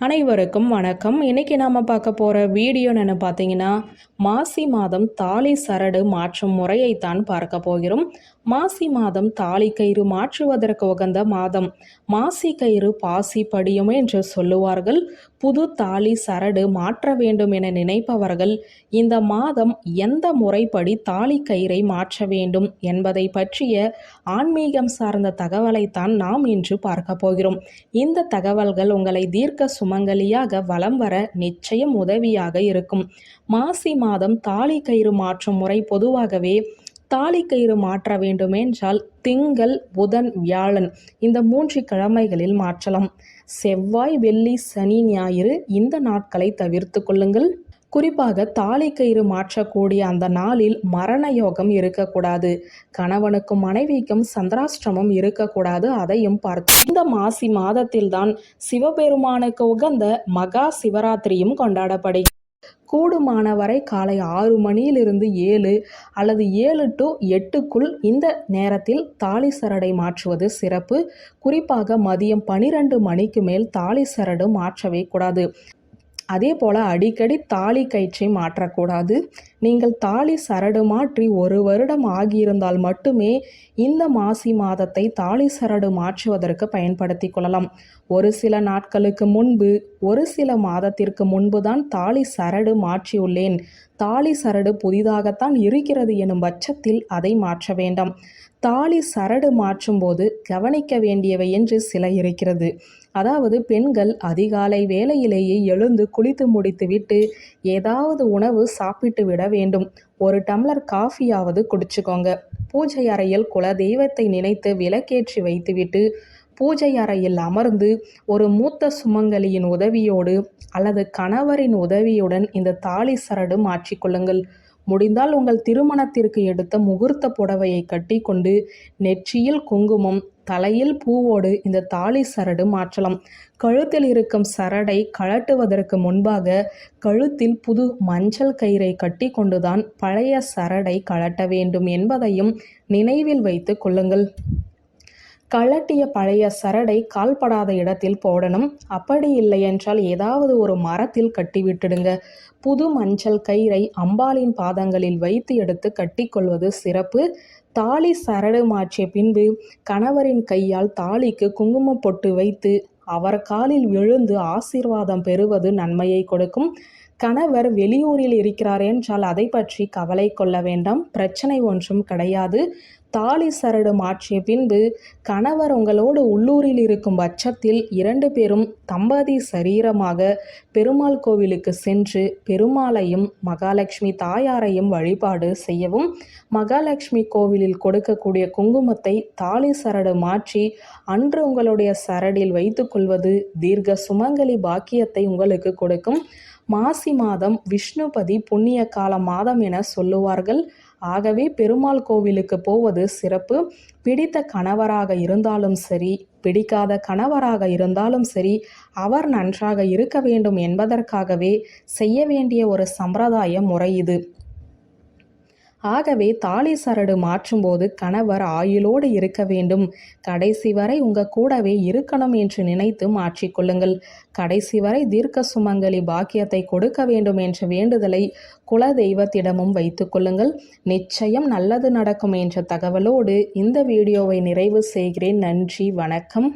அனைவருக்கும் வணக்கம். இன்னைக்கு நாம் பார்க்க போகிற வீடியோ என்ன பார்த்தீங்கன்னா மாசி மாதம் தாலி சரடு மாற்றும் முறையைத்தான் பார்க்க போகிறோம். மாசி மாதம் தாலி கயிறு மாற்றுவதற்கு உகந்த மாதம். மாசி கயிறு பாசி படியும் என்று சொல்லுவார்கள். புது தாலி சரடு மாற்ற வேண்டும் என நினைப்பவர்கள் இந்த மாதம் எந்த முறைப்படி தாலி கயிறை மாற்ற வேண்டும் என்பதை பற்றிய ஆன்மீகம் சார்ந்த தகவலைத்தான் நாம் இன்று பார்க்க போகிறோம். இந்த தகவல்கள் உங்களை தீர்க்க சுமங்கலியாக வலம் வர நிச்சயம் உதவியாக இருக்கும். மாசி மாதம் தாலி கயிறு மாற்றும் முறை பொதுவாகவே தாலி கயிறு மாற்ற வேண்டுமென்றால் திங்கள் புதன் வியாழன் இந்த மூன்று கிழமைகளில் மாற்றலாம். செவ்வாய் வெள்ளி சனி ஞாயிறு இந்த நாட்களை தவிர்த்து கொள்ளுங்கள். குறிப்பாக தாலி கயிறு மாற்றக்கூடிய அந்த நாளில் மரண யோகம் இருக்கக்கூடாது. கணவனுக்கும் மனைவிக்கும் சந்திராஷ்டிரமும் இருக்கக்கூடாது. அதையும் பார்த்து இந்த மாசி மாதத்தில்தான் சிவபெருமானுக்கு உகந்த மகா சிவராத்திரியும் கொண்டாடப்படுகிறது கூடுமானவரை காலை ஆறு மணியிலிருந்து ஏழு அல்லது ஏழு டு எட்டுக்குள் இந்த நேரத்தில் தாலி சரடை மாற்றுவது சிறப்பு. குறிப்பாக மதியம் பனிரெண்டு மணிக்கு மேல் தாலி சரடு மாற்றவே கூடாது. அதே போல் அடிக்கடி தாலி கயிற்றை மாற்றக்கூடாது. நீங்கள் தாலி சரடு மாற்றி ஒரு வருடம் ஆகியிருந்தால் மட்டுமே இந்த மாசி மாதத்தை தாலி சரடு மாற்றுவதற்கு பயன்படுத்தி கொள்ளலாம். ஒரு சில நாட்களுக்கு முன்பு ஒரு சில மாதத்திற்கு முன்பு தான் தாலி சரடு மாற்றியுள்ளேன். தாலி சரடு புதிதாகத்தான் இருக்கிறது எனும் பட்சத்தில் அதை மாற்ற வேண்டாம். தாலி சரடு மாற்றும்போது கவனிக்க வேண்டியவை என்று சில இருக்கிறது. அதாவது பெண்கள் அதிகாலை வேலையிலேயே எழுந்து குளித்து முடித்துவிட்டு ஏதாவது உணவு சாப்பிட்டு விட வேண்டும். ஒரு டம்ளர் காஃபியாவது குடிச்சுக்கோங்க. பூஜை அறையில் குல தெய்வத்தை நினைத்து விளக்கேற்றி வைத்துவிட்டு பூஜை அறையில் அமர்ந்து ஒரு மூத்த சுமங்கலியின் உதவியோடு அல்லது கணவரின் உதவியுடன் இந்த தாலி சரடு மாற்றிக்கொள்ளுங்கள் முடிந்தால் உங்கள் திருமணத்திற்கு எடுத்த முகூர்த்த புடவையை கட்டிக்கொண்டு நெற்றியில் குங்குமம் தலையில் பூவோடு இந்த தாலி சரடு மாற்றலாம். கழுத்தில் இருக்கும் சரடை கழட்டுவதற்கு முன்பாக கழுத்தில் புது மஞ்சள் கயிறை கட்டி கொண்டுதான் பழைய சரடை கழட்ட வேண்டும் என்பதையும் நினைவில் வைத்து கொள்ளுங்கள். கழட்டிய பழைய சரடை கால்படாத இடத்தில் போடணும். அப்படி இல்லை என்றால் ஏதாவது ஒரு மரத்தில் கட்டி விட்டுடுங்க. புது மஞ்சள் கயிறை அம்பாளின் பாதங்களில் வைத்து எடுத்து கட்டிக்கொள்வது சிறப்பு. தாலி சரடு மாற்றிய பின்பு கணவரின் கையால் தாலிக்கு குங்குமம் பொட்டு வைத்து அவர் காலில் விழுந்து ஆசீர்வாதம் பெறுவது நன்மையை கொடுக்கும். கணவர் வெளியூரில் இருக்கிறார் என்றால் அதை பற்றி கவலை கொள்ள வேண்டாம். பிரச்சனை ஒன்றும் கிடையாது. தாலி சரடும் மாற்றிய பின்பு கணவர் உங்களோடு உள்ளூரில் இருக்கும் பட்சத்தில் இரண்டு பேரும் தம்பதி சரீரமாக பெருமாள் கோவிலுக்கு சென்று பெருமாளையும் மகாலட்சுமி தாயாரையும் வழிபாடு செய்யவும் மகாலட்சுமி கோவிலில் கொடுக்கக்கூடிய குங்குமத்தை தாலி சரடு மாற்றி அன்று உங்களுடைய சரடில் வைத்துக்கொள்வது தீர்க்க சுமங்கலி பாக்கியத்தை உங்களுக்கு கொடுக்கும். மாசி மாதம் விஷ்ணுபதி புண்ணிய கால மாதம் என சொல்லுவார்கள். ஆகவே பெருமாள் கோவிலுக்கு போவது சிறப்பு. பிடித்த கணவராக இருந்தாலும் சரி பிடிக்காத கணவராக இருந்தாலும் சரி அவர் நன்றாக இருக்க வேண்டும் என்பதற்காகவே செய்ய வேண்டிய ஒரு சம்பிரதாய முறை இது. ஆகவே தாலி சரடு மாற்றும்போது கணவர் ஆயுளோடு இருக்க வேண்டும். கடைசி வரை உங்க கூடவே இருக்கணும் என்று நினைத்து மாற்றிக்கொள்ளுங்கள் கடைசி வரை தீர்க்க சுமங்கலி பாக்கியத்தை கொடுக்க வேண்டும் என்ற வேண்டுதலை குல தெய்வத்திடமும் வைத்துக் கொள்ளுங்கள். நிச்சயம் நல்லது நடக்கும் என்ற தகவலோடு இந்த வீடியோவை நிறைவு செய்கிறேன். நன்றி வணக்கம்.